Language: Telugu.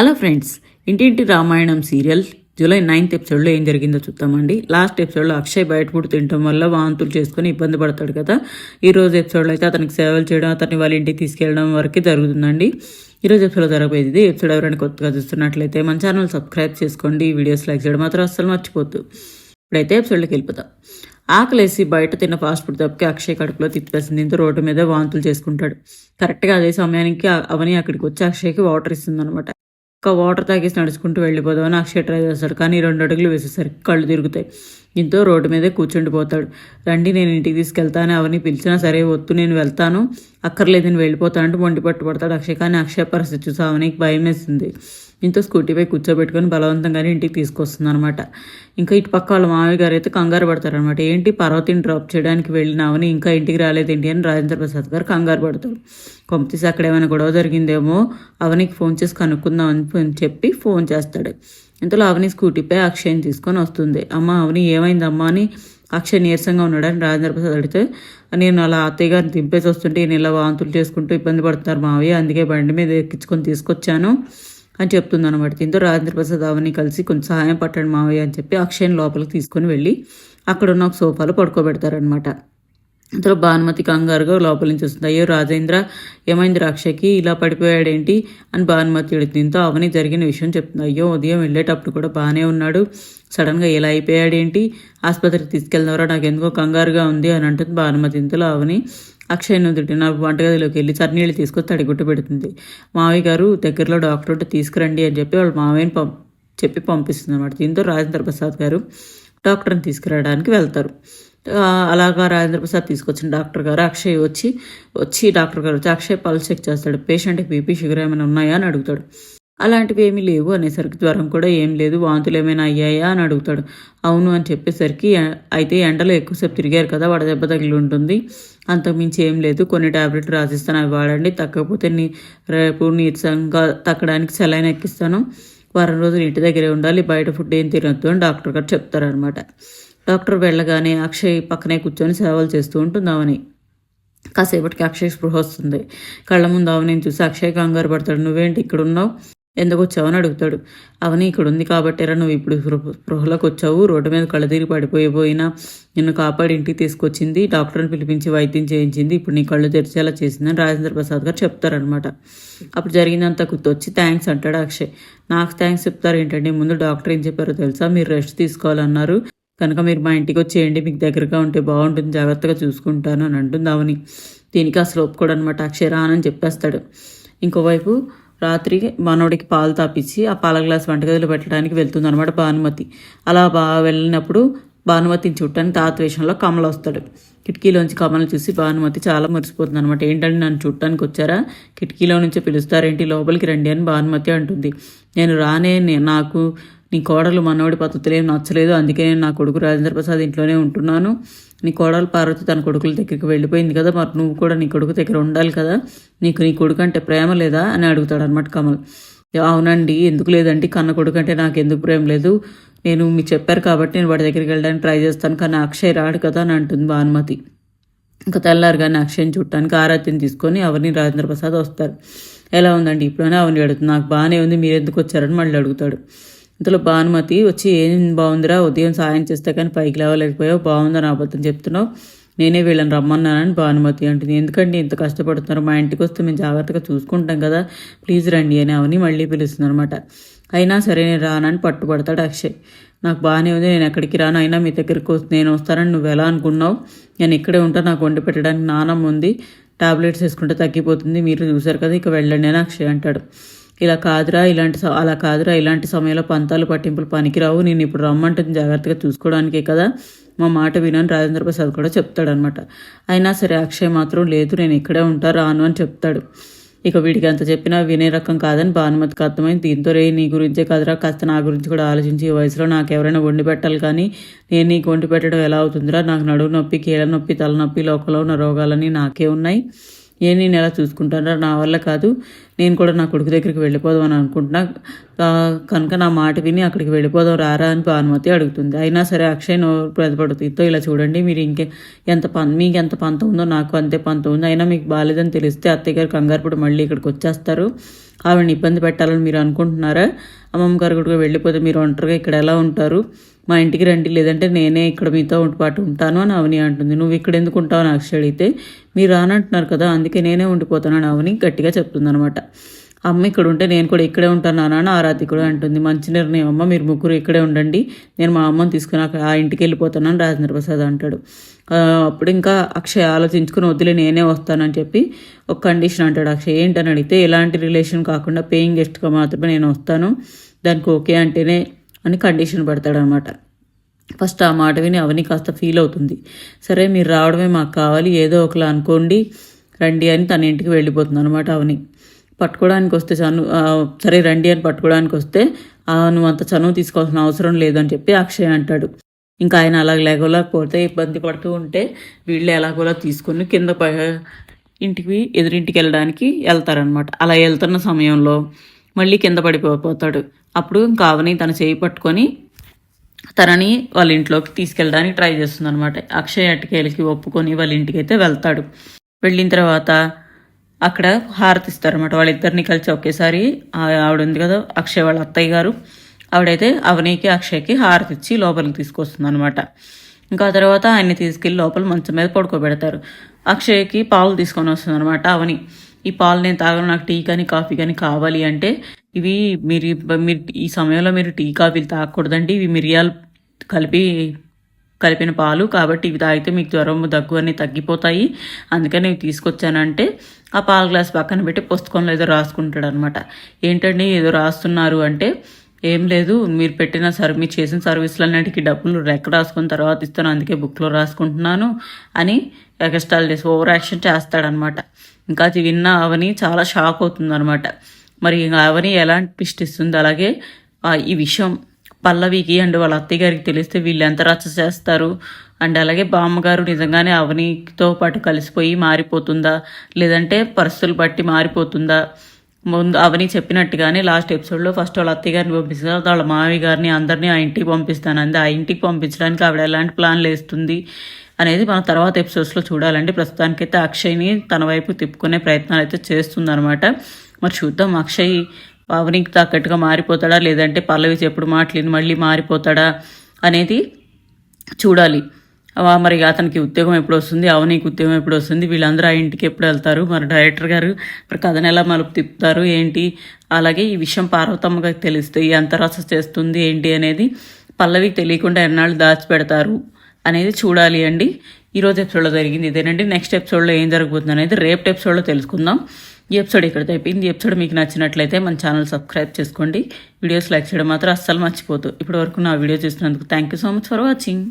హలో ఫ్రెండ్స్ ఇంటింటి రామాయణం సీరియల్ జూలై నైన్త్ ఎపిసోడ్లో ఏం జరిగిందో చూద్దామండి. లాస్ట్ ఎపిసోడ్లో అక్షయ్ బయట తినడం వల్ల వాంతులు చేసుకొని ఇబ్బంది పడతాడు కదా. ఈ రోజు ఎపిసోడ్లో అయితే అతనికి సేవలు చేయడం అతన్ని వాళ్ళ ఇంటికి తీసుకెళ్ళడం వరకు జరుగుతుందండి. ఈ రోజు ఎపిసోడ్లో జరగబోయేది ఎపిసోడ్ ఎవరైనా కొత్తగా చూస్తున్నట్లయితే మన ఛానల్ సబ్స్క్రైబ్ చేసుకోండి. వీడియోస్ లైక్ చేయడం మాత్రం అస్సలు మర్చిపోద్దు. ఇప్పుడైతే ఎపిసోడ్లోకి వెళ్ళిపోతాం ఆకలేసి బయట తిన్న ఫాస్ట్ ఫుడ్ తప్పకి అక్షయ్ కడుపులో తిప్పేసింది. దీంతో రోడ్డు మీద వాంతులు చేసుకుంటాడు. కరెక్ట్గా అదే సమయానికి అవని అక్కడికి వచ్చి అక్షయ్కి వాటర్ ఇస్తుంది ఒక్క ఒక వాటర్ తాగేసి నడుచుకుంటూ వెళ్ళిపోదామని అక్షయ్ ట్రై చేస్తాడు కానీ రెండు అడుగులు వేసేసరికి కళ్ళు తిరుగుతాయి. దీంతో రోడ్డు మీదే కూర్చుండిపోతాడు రండి నేను ఇంటికి తీసుకెళ్తాను. అవని పిలిచినా సరే వద్దు నేను వెళ్తాను. అక్కర్లేదు నేను వెళ్ళిపోతాను అంటూ మొండి పట్టుబడతాడు అక్షయ్. కానీ అక్షయ్ పరిస్థితి చూసి అవనికి భయం వేసింది. దీంతో స్కూటీపై కూర్చోబెట్టుకొని బలవంతంగానే ఇంటికి తీసుకొస్తుంది అనమాట ఇంకా ఇటు పక్క వాళ్ళ మామయ్య గారు అయితే కంగారు పడతారనమాట ఏంటి పర్వతిని డ్రాప్ చేయడానికి వెళ్ళినావని ఇంకా ఇంటికి రాలేదేంటి అని రాజేంద్ర ప్రసాద్ గారు కంగారు పడతారు. కొంపతీసి అక్కడ ఏమైనా గొడవ జరిగిందేమో అవనికి ఫోన్ చేసి కనుక్కుందాం అని చెప్పి ఫోన్ చేస్తాడు. ఇంతలో అవని స్కూటీపై అక్షయ్ని తీసుకొని వస్తుంది. అమ్మ అవని ఏమైందమ్మా అని అక్షయ్ నీరసంగా ఉన్నాడని రాజేంద్ర ప్రసాద్ అడిగితే నేను అలా అత్తయ్య గారిని దింపేసి వస్తుంటే నేను ఇలా వాంతులు చేసుకుంటూ ఇబ్బంది పడుతున్నారు మావి అందుకే బండి మీద ఎక్కించుకొని తీసుకొచ్చాను. అని చెప్తుంది అనమాట దీంతో రాజేంద్రప్రసాద్ అవని కలిసి కొంచెం సహాయం పట్టండి మావయ్య అని చెప్పి అక్షయ్ని లోపలికి తీసుకొని వెళ్ళి అక్కడ ఉన్న ఒక సోఫాలో పడుకోబెడతారనమాట అందులో భానుమతి కంగారుగా లోపల నుంచి వస్తుంది. అయ్యో రాజేంద్ర ఏమైంది రాక్షకి ఇలా పడిపోయాడేంటి? అని భానుమతి దీంతో అవని జరిగిన విషయం చెప్తుంది. అయ్యో ఉదయం వెళ్ళేటప్పుడు కూడా బాగానే ఉన్నాడు. సడన్గా ఇలా అయిపోయాడేంటి? ఆసుపత్రికి తీసుకెళ్ళినవరా నాకు ఎందుకో కంగారుగా ఉంది అని అంటుంది భానుమతి. ఇంతలో అవని అక్షయ్ నుదుటి నా వంటగదిలోకి వెళ్ళి చన్నీళ్ళు తీసుకొని తడిగుట్టు పెడుతుంది. మావయ్య గారు దగ్గరలో డాక్టర్ ఉంటే తీసుకురండి అని చెప్పి వాళ్ళు మావయ్యని పంప్ చెప్పి పంపిస్తుంది అనమాట దీంతో రాజేంద్ర ప్రసాద్ గారు డాక్టర్ని తీసుకురావడానికి వెళ్తారు. అలాగా రాజేంద్ర ప్రసాద్ తీసుకొచ్చిన డాక్టర్ గారు అక్షయ్ వచ్చి వచ్చి డాక్టర్ గారు వచ్చి అక్షయ్ పల్స్ చెక్ చేస్తాడు. పేషెంట్కి బీపీ షుగర్ ఏమైనా ఉన్నాయా? అని అడుగుతాడు. అలాంటివి ఏమీ లేవు అనేసరికి జ్వరం కూడా ఏం లేదు వాంతులు ఏమైనా అయ్యాయా అని అడుగుతాడు. అవును అని చెప్పేసరికి అయితే ఎండలో ఎక్కువసేపు తిరిగారు కదా వాడ దెబ్బ తగిలి ఉంటుంది. అంతకుమించి ఏం లేదు. కొన్ని టాబ్లెట్లు రాసిస్తాను అవి వాడండి. తగ్గకపోతే నీ రేపు నీరసంగా తగ్గడానికి సెలైన్ ఎక్కిస్తాను. వారం రోజులు ఇంటి దగ్గరే ఉండాలి. బయట ఫుడ్ ఏం తినొద్దు అని డాక్టర్ గారు చెప్తారనమాట డాక్టర్ వెళ్ళగానే అక్షయ్ పక్కనే కూర్చొని సేవలు చేస్తూ ఉంటుంది కాసేపటికి అక్షయ్ స్పృహ వస్తుంది. కళ్ళ ముందు అవని చూసి అక్షయ్ కంగారు పడతాడు. నువ్వేంటి ఇక్కడ ఉన్నావు ఎందుకు వచ్చావని అడుగుతాడు. అవని ఇక్కడ ఉంది కాబట్టిరా నువ్వు ఇప్పుడు స్పృహలోకి వచ్చావు రోడ్డు మీద కళ్ళ తిరిగి పడిపోయిపోయినా నిన్ను కాపాడి ఇంటికి తీసుకొచ్చింది డాక్టర్ని పిలిపించి వైద్యం చేయించింది ఇప్పుడు నీ కళ్ళు తెరిచేలా చేసిందని రాజేంద్ర ప్రసాద్ గారు చెప్తారనమాట అప్పుడు జరిగిందంతా గుర్తొచ్చి థ్యాంక్స్ అంటాడు అక్షయ్. నాకు థ్యాంక్స్ చెప్తారు ఏంటంటే ముందు డాక్టర్ ఏం చెప్పారో తెలుసా? మీరు రెస్ట్ తీసుకోవాలన్నారు. కనుక మీరు మా ఇంటికి వచ్చేయండి మీకు దగ్గరగా ఉంటే బాగుంటుంది జాగ్రత్తగా చూసుకుంటాను అని అంటుంది అవని. దీనికి అసలు ఒప్పుకోడు అనమాట అక్షయ్ రానని చెప్పేస్తాడు. ఇంకోవైపు రాత్రి మనోడికి పాలు తాపించి ఆ పాల గ్లాస్ వంటగదిలో పెట్టడానికి వెళ్తుంది అనమాట భానుమతి. అలా బా వెళ్ళినప్పుడు భానుమతిని చూడటానికి తాత వేషంలో కమల వస్తాడు. కిటికీలోంచి కమలను చూసి భానుమతి చాలా మురిసిపోతుంది అనమాట ఏంటంటే నన్ను చుట్టానికి వచ్చారా? కిటికీలో నుంచి పిలుస్తారేంటి? లోపలికి రండి అని భానుమతి అంటుంది. నేను రానే నాకు నీ కోడలు మనోడి పద్ధతులు నచ్చలేదు. అందుకే నేను నా కొడుకు రాజేంద్ర ప్రసాద్ ఇంట్లోనే ఉంటున్నాను. నీ కోడలు పార్వతి తన కొడుకుల దగ్గరికి వెళ్ళిపోయింది కదా. మరి నువ్వు కూడా నీ కొడుకు దగ్గర ఉండాలి కదా. నీకు నీ కొడుకు అంటే ప్రేమ లేదా అని అడుగుతాడు అనమాట కమల్. అవునండి ఎందుకు లేదండి? కన్న కొడుకు అంటే నాకు ఎందుకు ప్రేమ లేదు? నేను మీకు చెప్పారు కాబట్టి నేను వాడి దగ్గరికి వెళ్ళడానికి ట్రై చేస్తాను. కానీ అక్షయ్ రాడు కదా అని అంటుంది భానుమతి. ఇంకా తెల్లారుగానే అక్షయ్ని చుట్టానికి ఆరాధ్యం తీసుకొని అవని రాజేంద్ర ప్రసాద్ వస్తారు. ఎలా ఉందండి? ఇప్పుడైనా అవని అడుగుతుంది. నాకు బాగానే ఉంది. మీరు ఎందుకు వచ్చారని మళ్ళీ అడుగుతాడు. ఇంతలో భానుమతి వచ్చి ఏం బాగుందిరా ఉదయం సాయం చేస్తే కానీ పైకి లేవలేకపోయావు. బాగుందని అబద్ధం చెప్తున్నావు. నేనే వీళ్ళని రమ్మన్నానని భానుమతి అంటుంది. ఎందుకంటే ఇంత కష్టపడుతున్నారు? మా ఇంటికి వస్తే మేము జాగ్రత్తగా చూసుకుంటాం కదా. ప్లీజ్ రండి అని అవని మళ్ళీ పిలుస్తుందనమాట అయినా సరే నేను రానని పట్టుబడతాడు అక్షయ్. నాకు బాగానే ఉంది. నేను ఎక్కడికి రాను. అయినా మీ దగ్గరికి వస్తే నేను వస్తానని నువ్వు ఎలా అనుకున్నావు? నేను ఇక్కడే ఉంటా నాకు వండి పెట్టడానికి నానమ్మ ఉంది. టాబ్లెట్స్ వేసుకుంటే తగ్గిపోతుంది. మీరు చూసారు కదా ఇక వెళ్ళండి అని అక్షయ్ అంటాడు. ఇలా కాదురా ఇలాంటి అలా కాదురా ఇలాంటి సమయంలో పంతాలు పట్టింపులు పనికిరావు. నేను ఇప్పుడు రమ్మంటుంది జాగ్రత్తగా చూసుకోవడానికే కదా. మా మాట వినని రాజేంద్ర ప్రసాద్ కూడా చెప్తాడనమాట అయినా సరే అక్షయ్ మాత్రం లేదు నేను ఇక్కడే ఉంటా రాను అని చెప్తాడు. ఇక వీడికి అంత చెప్పినా వినే రకం కాదని భానుమతికి అర్థమైంది. దీంతో రే నీ గురించే కాదురా. కాస్త నా గురించి కూడా ఆలోచించి ఈ వయసులో నాకు ఎవరైనా వండి పెట్టాలి కానీ నేను నీకు వండి పెట్టడం ఎలా అవుతుందిరా? నాకు నడువు నొప్పి కీళ్ళ నొప్పి తలనొప్పి లోకంలో ఉన్న రోగాలన్నీ నాకే ఉన్నాయి. ఏ నేను ఎలా చూసుకుంటానో నా వల్ల కాదు. నేను కూడా నా కొడుకు దగ్గరికి వెళ్ళిపోదాం అని అనుకుంటున్నా. కనుక నా మాట విని అక్కడికి వెళ్ళిపోదాం రారా అని భానుమతి అడుగుతుంది. అయినా సరే అక్షయ్ నోరు ప్రతిపడుతుందో ఇలా చూడండి మీరు ఇంకే ఎంత పం మీకు ఎంత పంత ఉందో నాకు అంతే పంత ఉంది. అయినా మీకు బాగాలేదని తెలిస్తే అత్తయ్య గారు కంగారుపడి మళ్ళీ ఇక్కడికి వచ్చేస్తారు. ఆవిడని ఇబ్బంది పెట్టాలని మీరు అనుకుంటున్నారా? అమ్మమ్మ గారు కూడా వెళ్ళిపోతే మీరు ఒంటరిగా ఇక్కడ ఎలా ఉంటారు? మా ఇంటికి రండి లేదంటే నేనే ఇక్కడ మీతో పాటు ఉంటాను అని అవని అంటుంది. నువ్వు ఇక్కడ ఎందుకు ఉంటావు అని అక్షయ్ అడిగితే మీరు రానంటున్నారు కదా అందుకే నేనే ఉండిపోతానని అవని గట్టిగా చెప్తుందనమాట అమ్మ ఇక్కడ ఉంటే నేను కూడా ఇక్కడే ఉంటాను అని ఆరాధి కూడా అంటుంది. మంచి నిర్ణయం అమ్మ మీరు ముగ్గురు ఇక్కడే ఉండండి. నేను మా అమ్మని తీసుకుని అక్కడ ఆ ఇంటికి వెళ్ళిపోతానని రాజేంద్ర ప్రసాద్ అంటాడు. అప్పుడు ఇంకా అక్షయ్ ఆలోచించుకుని వద్దులే నేనే వస్తానని చెప్పి ఒక కండిషన్ అంటాడు అక్షయ్. ఏంటని అడిగితే ఎలాంటి రిలేషన్ కాకుండా పేయింగ్ గెస్ట్గా మాత్రమే నేను వస్తాను. దానికి ఓకే అంటేనే అని కండిషన్ పెడతాడనమాట. ఫస్ట్ ఆ మాట విని అవని కాస్త ఫీల్ అవుతుంది. సరే మీరు రావడమే మాకు కావాలి. ఏదో ఒకలా అనుకోండి రండి అని తన ఇంటికి వెళ్ళిపోతుంది అనమాట అవని. పట్టుకోవడానికి వస్తే చను సరే రండి అని పట్టుకోవడానికి వస్తే నువ్వు అంత చనువు తీసుకోవాల్సిన అవసరం లేదని చెప్పి అక్షయ్ అంటాడు. ఇంకా ఆయన అలా లేగలేకపోతే ఇబ్బంది పడుతూ ఉంటే వీళ్ళు ఎలాగోలా తీసుకుని కింద ప- ఇంటికి ఎదురింటికి వెళ్ళడానికి వెళ్తారనమాట అలా వెళ్తున్న సమయంలో మళ్ళీ కింద పడిపోతాడు. అప్పుడు ఇంకా అవని తన చేయి పట్టుకొని తనని వాళ్ళ ఇంట్లోకి తీసుకెళ్ళడానికి ట్రై చేస్తుందనమాట అక్షయ్ అటుకేలకి ఒప్పుకొని వాళ్ళ ఇంటికి అయితే వెళ్తాడు. వెళ్ళిన తర్వాత అక్కడ హారతి అనమాట వాళ్ళిద్దరిని కలిసి ఒకేసారి ఆవిడ ఉంది కదా అక్షయ్ వాళ్ళ అత్తయ్య గారు. ఆవిడైతే అవనీకి అక్షయ్కి హారతి ఇచ్చి లోపలికి తీసుకొస్తుంది అనమాట ఇంకా ఆ తర్వాత ఆయన్ని తీసుకెళ్ళి లోపల మంచం మీద పడుకోబెడతారు. అక్షయ్కి పాలు తీసుకొని వస్తుంది అనమాట అవని. ఈ పాలు నేను తాగను నాకు టీ కానీ కాఫీ కానీ కావాలి అంటే ఇవి మీరు మీరు ఈ సమయంలో మీరు టీ కాఫీలు తాగకూడదండి. ఇవి మిరియాలు కలిపి కలిపిన పాలు కాబట్టి ఇవి తాగితే మీకు జ్వరం దగ్గు అన్నీ తగ్గిపోతాయి. అందుకని ఇవి తీసుకొచ్చానంటే ఆ పాల గ్లాస్ పక్కన పెట్టి పుస్తకంలో ఏదో రాసుకుంటాడు అనమాట ఏంటండి ఏదో రాస్తున్నారు అంటే ఏం లేదు మీరు పెట్టిన సర్వ్ మీరు చేసిన సర్వీసులన్నిటికీ డబ్బులు రెక్క రాసుకున్న తర్వాత ఇస్తాను అందుకే బుక్లో రాసుకుంటున్నాను అని ఎక్స్టాల్ చేసి ఓవర్ యాక్షన్ చేస్తాడనమాట. ఇంకా అది విన్న అవని చాలా షాక్ అవుతుందనమాట. మరి ఇంకా అవని ఎలాంటి ట్విస్ట్ ఇస్తుంది? అలాగే ఈ విషయం పల్లవికి అండ్ వాళ్ళ అత్తయ్య గారికి తెలిస్తే వీళ్ళు ఎంత రచ్చ చేస్తారు. అండ్ అలాగే బామ్మగారు నిజంగానే అవనితో పాటు కలిసిపోయి మారిపోతుందా? లేదంటే పరిస్థితులు బట్టి మారిపోతుందా? ముందు అవని చెప్పినట్టుగానే లాస్ట్ ఎపిసోడ్లో ఫస్ట్ వాళ్ళ అత్తయ్య గారిని పంపిస్తారు వాళ్ళ మామయ్య గారిని అందరినీ ఆ ఇంటికి పంపిస్తానంది ఆ ఇంటికి పంపించడానికి ఆవిడ ఎలాంటి ప్లాన్లు వేస్తుంది అనేది మనం తర్వాత ఎపిసోడ్స్లో చూడాలండి. ప్రస్తుతానికైతే అక్షయ్ని తన వైపు తిప్పుకునే ప్రయత్నాలు అయితే చేస్తుందనమాట మరి చూద్దాం. అక్షయ్ అవనికి తగ్గట్టుగా మారిపోతాడా? లేదంటే పల్లవి చెప్పుడు మాట్లాడి మళ్ళీ మారిపోతాడా అనేది చూడాలి. మరి అతనికి ఉద్యోగం ఎప్పుడు వస్తుంది? అవనికి ఉద్యోగం ఎప్పుడు వస్తుంది? వీళ్ళందరూ ఆ ఇంటికి ఎప్పుడు వెళ్తారు? మరి డైరెక్టర్ గారు మరి కథను ఎలా మలుపు తిప్పుతారు? ఏంటి? అలాగే ఈ విషయం పార్వతమ్మగా తెలిస్తే ఎంత రస చేస్తుంది ఏంటి అనేది పల్లవికి తెలియకుండా ఎన్నాళ్ళు దాచిపెడతారు అనేది చూడాలి అండి. ఈరోజు ఎపిసోడ్లో జరిగింది ఇదేనండి. నెక్స్ట్ ఎపిసోడ్లో ఏం జరగబోతుంది అనేది రేపు ఎపిసోడ్లో తెలుసుకుందాం. ఈ ఎపిసోడ్ ఇక్కడ అయిపోయింది. ఈ ఎపిసోడ్ మీకు నచ్చినట్లయితే మన ఛానల్ సబ్స్క్రైబ్ చేసుకోండి. వీడియోస్ లైక్ చేయడం మాత్రం అస్సలు మర్చిపోదు ఇప్పటి వరకు నా వీడియో చూసినందుకు thank you so much for watching.